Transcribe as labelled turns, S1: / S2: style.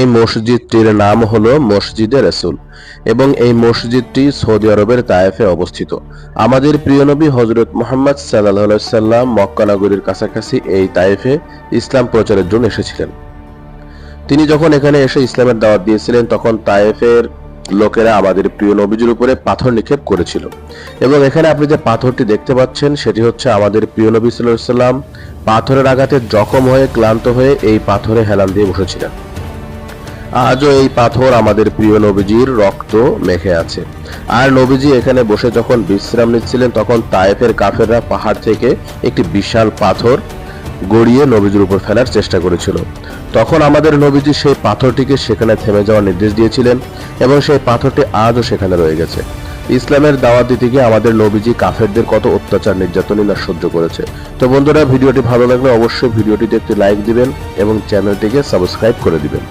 S1: এই মসজিদটির নাম হলো মসজিদে রসুল এবং এই মসজিদটি সৌদি আরবের তায়েফে অবস্থিত। আমাদের প্রিয় নবী হজরত মোহাম্মদ সাল্লাহ সাল্লাম কাছাকাছি এই তায়েফে ইসলাম প্রচারের জন্য এসেছিলেন। তিনি যখন এখানে এসে ইসলামের দাওয়াত দিয়েছিলেন, তখন তায়েফের লোকেরা আমাদের প্রিয় নবীজির উপরে পাথর নিক্ষেপ করেছিল। এবং এখানে আপনি যে পাথরটি দেখতে পাচ্ছেন, সেটি হচ্ছে আমাদের প্রিয় নবী সাল্লাহ সাল্লাম পাথরের আঘাতে জখম হয়ে, ক্লান্ত হয়ে এই পাথরে হেলান দিয়ে বসেছিলেন। আজও এই পাথর আমাদের প্রিয় নবীজির রক্ত মেখে আছে। আর নবীজি এখানে বসে যখন বিশ্রাম নিচ্ছিলেন, তখন তায়েফের কাফেররা পাহাড় থেকে একটি বিশাল পাথর গড়িয়ে নবীজির উপর ফেলার চেষ্টা করেছিল। তখন আমাদের নবীজি সেই পাথরটিকে সেখানে থেমে যাওয়ার নির্দেশ দিয়েছিলেন এবং সেই পাথরটি আজও সেখানে রয়ে গেছে। ইসলামের দাওয়াত দিতে গিয়ে আমাদের নবীজি কাফেরদের কত অত্যাচার নির্যাতনই না সহ্য করেছে। তো বন্ধুরা, ভিডিওটি ভালো লাগলে অবশ্যই ভিডিওটিতে একটি লাইক দিবেন এবং চ্যানেলটিকে সাবস্ক্রাইব করে দিবেন।